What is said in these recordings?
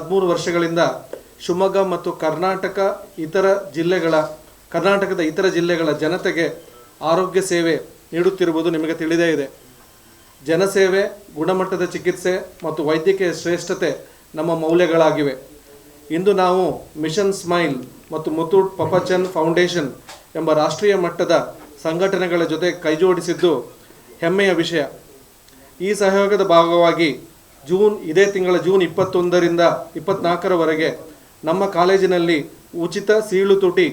ಹದಿಮೂರು ವರ್ಷಗಳಿಂದ ಶಿವಮೊಗ್ಗ ಮತ್ತು ಕರ್ನಾಟಕ ಇತರ ಜಿಲ್ಲೆಗಳ, ಕರ್ನಾಟಕದ ಇತರ ಜಿಲ್ಲೆಗಳ ಜನತೆಗೆ ಆರೋಗ್ಯ ಸೇವೆ ನೀಡುತ್ತಿರುವುದು ನಿಮಗೆ ತಿಳಿದೇ ಇದೆ. ಜನಸೇವೆ, ಗುಣಮಟ್ಟದ ಚಿಕಿತ್ಸೆ ಮತ್ತು ವೈದ್ಯಕೀಯ ಶ್ರೇಷ್ಠತೆ ನಮ್ಮ ಮೌಲ್ಯಗಳಾಗಿವೆ. ಇಂದು ನಾವು ಮಿಷನ್ ಸ್ಮೈಲ್ ಮತ್ತು ಮುತ್ತೂಟ್ ಪಪಚನ್ ಫೌಂಡೇಶನ್ ಎಂಬ ರಾಷ್ಟ್ರೀಯ ಮಟ್ಟದ ಸಂಘಟನೆಗಳ ಜೊತೆ ಕೈಜೋಡಿಸಿದ್ದು ಹೆಮ್ಮೆಯ ವಿಷಯ. ಈ ಸಹಯೋಗದ ಭಾಗವಾಗಿ ಜೂನ್, ಇದೇ ತಿಂಗಳ ಜೂನ್ ಇಪ್ಪತ್ತೊಂದರಿಂದ ಇಪ್ಪತ್ನಾಲ್ಕರವರೆಗೆ ನಮ್ಮ ಕಾಲೇಜಿನಲ್ಲಿ ಉಚಿತ ಸೀಳು ತುಟಿ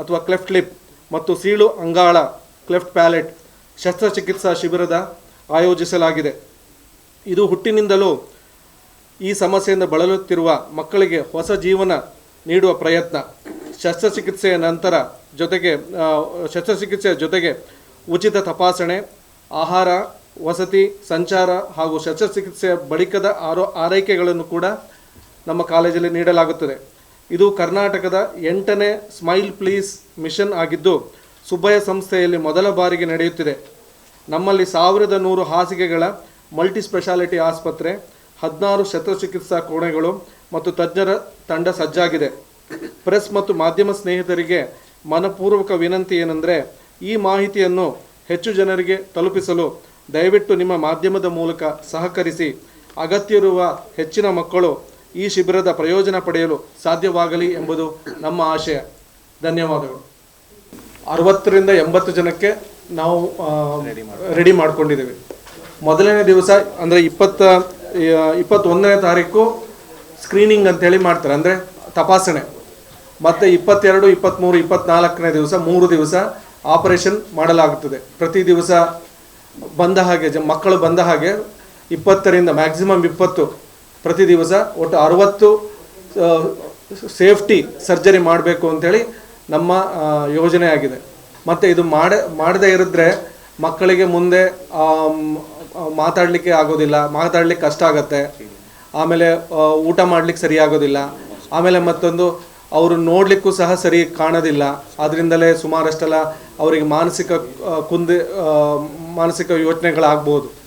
ಅಥವಾ ಕ್ಲೆಫ್ಟ್ ಲಿಪ್ ಮತ್ತು ಸೀಳು ಅಂಗಾಳ ಕ್ಲೆಫ್ಟ್ ಪ್ಯಾಲೆಟ್ ಶಸ್ತ್ರಚಿಕಿತ್ಸಾ ಶಿಬಿರದ ಆಯೋಜಿಸಲಾಗಿದೆ. ಇದು ಹುಟ್ಟಿನಿಂದಲೂ ಈ ಸಮಸ್ಯೆಯಿಂದ ಬಳಲುತ್ತಿರುವ ಮಕ್ಕಳಿಗೆ ಹೊಸ ಜೀವನ ನೀಡುವ ಪ್ರಯತ್ನ. ಶಸ್ತ್ರಚಿಕಿತ್ಸೆಯ ನಂತರ ಜೊತೆಗೆ ಶಸ್ತ್ರಚಿಕಿತ್ಸೆಯ ಜೊತೆಗೆ ಉಚಿತ ತಪಾಸಣೆ, ಆಹಾರ ವಸತಿ, ಸಂಚಾರ ಹಾಗೂ ಶಸ್ತ್ರಚಿಕಿತ್ಸೆಯ ಬಳಿಕದ ಆರೋ ಆರೈಕೆಗಳನ್ನು ಕೂಡ ನಮ್ಮ ಕಾಲೇಜಲ್ಲಿ ನೀಡಲಾಗುತ್ತದೆ. ಇದು ಕರ್ನಾಟಕದ ಎಂಟನೇ ಸ್ಮೈಲ್ ಪ್ಲೀಸ್ ಮಿಷನ್ ಆಗಿದ್ದು, ಸುಬ್ಬಯ್ಯ ಸಂಸ್ಥೆಯಲ್ಲಿ ಮೊದಲ ಬಾರಿಗೆ ನಡೆಯುತ್ತಿದೆ. ನಮ್ಮಲ್ಲಿ ಸಾವಿರದ ನೂರು ಹಾಸಿಗೆಗಳ ಮಲ್ಟಿ ಸ್ಪೆಷಾಲಿಟಿ ಆಸ್ಪತ್ರೆ, ಹದಿನಾರು ಶಸ್ತ್ರಚಿಕಿತ್ಸಾ ಕೋಣೆಗಳು ಮತ್ತು ತಜ್ಞರ ತಂಡ ಸಜ್ಜಾಗಿದೆ. ಪ್ರೆಸ್ ಮತ್ತು ಮಾಧ್ಯಮ ಸ್ನೇಹಿತರಿಗೆ ಮನಪೂರ್ವಕ ವಿನಂತಿ ಏನೆಂದರೆ, ಈ ಮಾಹಿತಿಯನ್ನು ಹೆಚ್ಚು ಜನರಿಗೆ ತಲುಪಿಸಲು ದಯವಿಟ್ಟು ನಿಮ್ಮ ಮಾಧ್ಯಮದ ಮೂಲಕ ಸಹಕರಿಸಿ ಅಗತ್ಯವಿರುವ ಹೆಚ್ಚಿನ ಮಕ್ಕಳು ಈ ಶಿಬಿರದ ಪ್ರಯೋಜನ ಪಡೆಯಲು ಸಾಧ್ಯವಾಗಲಿ ಎಂಬುದು ನಮ್ಮ ಆಶಯ. ಧನ್ಯವಾದಗಳು. ಅರವತ್ತರಿಂದ ಎಂಬತ್ತು ಜನಕ್ಕೆ ನಾವು ರೆಡಿ ಮಾಡಿಕೊಂಡಿದ್ದೀವಿ. ಮೊದಲನೇ ದಿವಸ, ಅಂದರೆ ಇಪ್ಪತ್ತ ಇಪ್ಪತ್ತೊಂದನೇ ತಾರೀಕು ಸ್ಕ್ರೀನಿಂಗ್ ಅಂತೇಳಿ ಮಾಡ್ತಾರೆ. ಅಂದರೆ ತಪಾಸಣೆ. ಮತ್ತು ಇಪ್ಪತ್ತೆರಡು ಇಪ್ಪತ್ತ್ಮೂರು ಇಪ್ಪತ್ತ್ನಾಲ್ಕನೇ ದಿವಸ, ಮೂರು ದಿವಸ ಆಪರೇಷನ್ ಮಾಡಲಾಗುತ್ತದೆ. ಪ್ರತಿ ದಿವಸ ಬಂದ ಹಾಗೆ, ಜ, ಮಕ್ಕಳು ಬಂದ ಹಾಗೆ ಇಪ್ಪತ್ತರಿಂದ ಮ್ಯಾಕ್ಸಿಮಮ್ ಇಪ್ಪತ್ತು ಪ್ರತಿ ದಿವಸ ಒಟ್ಟು ಅರವತ್ತು ಸೇಫ್ಟಿ ಸರ್ಜರಿ ಮಾಡಬೇಕು ಅಂತೇಳಿ ನಮ್ಮ ಯೋಜನೆ ಆಗಿದೆ. ಮತ್ತು ಇದು ಮಾಡ, ಮಾಡದೇ ಇರಿದ್ರೆ ಮಕ್ಕಳಿಗೆ ಮುಂದೆ ಮಾತಾಡಲಿಕ್ಕೆ ಆಗೋದಿಲ್ಲ, ಮಾತಾಡ್ಲಿಕ್ಕೆ ಕಷ್ಟ ಆಗುತ್ತೆ. ಆಮೇಲೆ ಊಟ ಮಾಡಲಿಕ್ಕೆ ಸರಿ ಆಗೋದಿಲ್ಲ. ಆಮೇಲೆ ಮತ್ತೊಂದು, ಅವರು ನೋಡಲಿಕ್ಕೂ ಸಹ ಸರಿ ಕಾಣೋದಿಲ್ಲ. ಅದರಿಂದಲೇ ಸುಮಾರಷ್ಟೆಲ್ಲ ಅವರಿಗೆ ಮಾನಸಿಕ ಕುಂದೆ ಮಾನಸಿಕ ಯೋಚನೆಗಳಾಗ್ಬೋದು.